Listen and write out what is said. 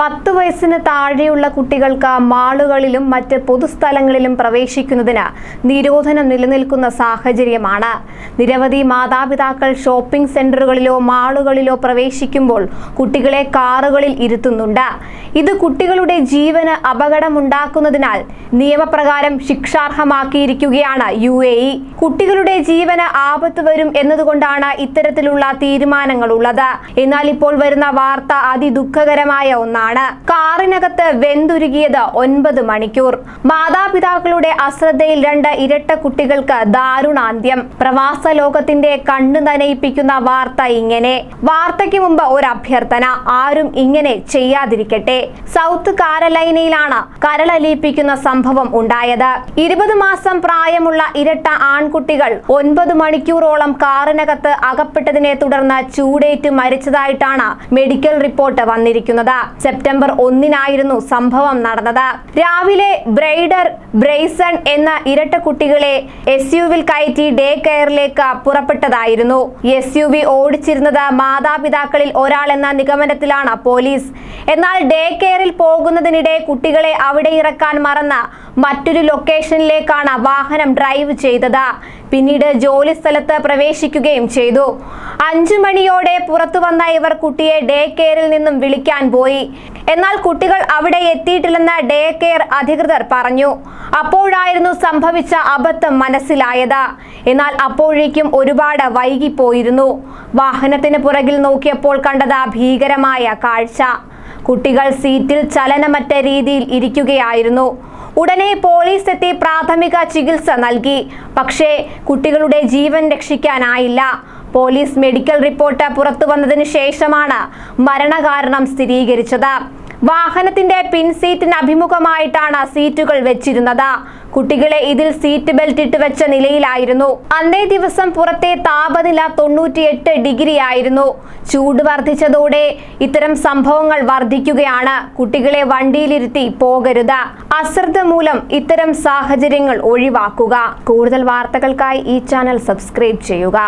പത്ത് വയസ്സിന് താഴെയുള്ള കുട്ടികൾക്ക് മാളുകളിലും മറ്റ് പൊതുസ്ഥലങ്ങളിലും പ്രവേശിക്കുന്നതിന് നിരോധനം നിലനിൽക്കുന്ന സാഹചര്യമാണ്. നിരവധി മാതാപിതാക്കൾ ഷോപ്പിംഗ് സെന്ററുകളിലോ മാളുകളിലോ പ്രവേശിക്കുമ്പോൾ കുട്ടികളെ കാറുകളിൽ ഇരുത്തുന്നുണ്ട്. ഇത് കുട്ടികളുടെ ജീവന് അപകടമുണ്ടാക്കുന്നതിനാൽ നിയമപ്രകാരം ശിക്ഷാർഹമാക്കിയിരിക്കുകയാണ് യു എ ഇ. കുട്ടികളുടെ ജീവന് ആപത്ത് വരും എന്നതുകൊണ്ടാണ് ഇത്തരത്തിലുള്ള തീരുമാനങ്ങൾ ഉള്ളത്. എന്നാൽ ഇപ്പോൾ വരുന്ന വാർത്ത അതിദുഃഖകരമായ ഒന്നാണ്. കാറിനകത്ത് വെന്തുരുകിയത് ഒൻപത് മണിക്കൂർ. മാതാപിതാക്കളുടെ അശ്രദ്ധയിൽ രണ്ട് ഇരട്ട കുട്ടികൾക്ക് ദാരുണാന്ത്യം. പ്രവാസ ലോകത്തിന്റെ കണ്ണു നനയിപ്പിക്കുന്ന വാർത്ത ഇങ്ങനെ. വാർത്തയ്ക്ക് മുമ്പ് ഒരു അഭ്യർത്ഥന ആരും ഇങ്ങനെ ചെയ്യാതിരിക്കട്ടെ. സൗത്ത് കാരലൈനയിലാണ് കരളലിയിപ്പിക്കുന്ന സംഭവം ഉണ്ടായത്. ഇരുപത് മാസം പ്രായമുള്ള ഇരട്ട ആൺകുട്ടികൾ ഒൻപത് മണിക്കൂറോളം കാറിനകത്ത് അകപ്പെട്ടതിനെ തുടർന്ന് ചൂടേറ്റ് മരിച്ചതായിട്ടാണ് മെഡിക്കൽ റിപ്പോർട്ട് വന്നിരിക്കുന്നത്. സെപ്റ്റംബർ ഒന്നിനായിരുന്നു സംഭവം നടന്നത്. രാവിലെ ബ്രൈഡർ ബ്രൈസൺ എന്ന ഇരട്ട കുട്ടികളെ എസ് യുവിൽ കയറ്റി ഡേ കെയറിലേക്ക് പുറപ്പെട്ടതായിരുന്നു. എസ് യു വി ഓടിച്ചിരുന്നത് മാതാപിതാക്കളിൽ ഒരാൾ എന്ന നിഗമനത്തിലാണ് പോലീസ്. എന്നാൽ ഡേ കെയറിൽ പോകുന്നതിനിടെ കുട്ടികളെ അവിടെ ഇറക്കാൻ മറന്ന മറ്റൊരു ലൊക്കേഷനിലേക്കാണ് വാഹനം ഡ്രൈവ് ചെയ്തത്. പിന്നീട് ജോലി സ്ഥലത്ത് പ്രവേശിക്കുകയും ചെയ്തു. അഞ്ചു മണിയോടെ പുറത്തു വന്ന ഇവർ കുട്ടിയെ ഡേ കെയറിൽ നിന്നും വിളിക്കാൻ പോയി. എന്നാൽ കുട്ടികൾ അവിടെ എത്തിയിട്ടില്ലെന്ന് ഡേ കെയർ അധികൃതർ പറഞ്ഞു. അപ്പോഴായിരുന്നു സംഭവിച്ച അബദ്ധം മനസ്സിലായത്. എന്നാൽ അപ്പോഴേക്കും ഒരുപാട് വൈകിപ്പോയിരുന്നു. വാഹനത്തിന് പുറകിൽ നോക്കിയപ്പോൾ കണ്ടത് ഭീകരമായ കാഴ്ച. കുട്ടികൾ സീറ്റിൽ ചലനമറ്റ രീതിയിൽ ഇരിക്കുകയായിരുന്നു. ഉടനെ പോലീസ് എത്തി പ്രാഥമിക ചികിത്സ നൽകി. പക്ഷേ കുട്ടികളുടെ ജീവൻ രക്ഷിക്കാനായില്ല. പോലീസ് മെഡിക്കൽ റിപ്പോർട്ട് പുറത്തു വന്നതിന് ശേഷമാണ് മരണകാരണം സ്ഥിരീകരിച്ചത്. വാഹനത്തിന്റെ പിൻസീറ്റിന് അഭിമുഖമായിട്ടാണ് സീറ്റുകൾ വെച്ചിരുന്നത്. കുട്ടികളെ ഇതിൽ സീറ്റ് ബെൽറ്റ് ഇട്ട് വെച്ച നിലയിലായിരുന്നു. അന്നേ ദിവസം പുറത്തെ താപനില തൊണ്ണൂറ്റിയെട്ട് ഡിഗ്രി ആയിരുന്നു. ചൂട് വർദ്ധിച്ചതോടെ ഇത്തരം സംഭവങ്ങൾ വർദ്ധിക്കുകയാണ്. കുട്ടികളെ വണ്ടിയിലിരുത്തി പോകരുത്. അശ്രദ്ധ മൂലം ഇത്തരം സാഹചര്യങ്ങൾ ഒഴിവാക്കുക. കൂടുതൽ വാർത്തകൾക്കായി ഈ ചാനൽ സബ്സ്ക്രൈബ് ചെയ്യുക.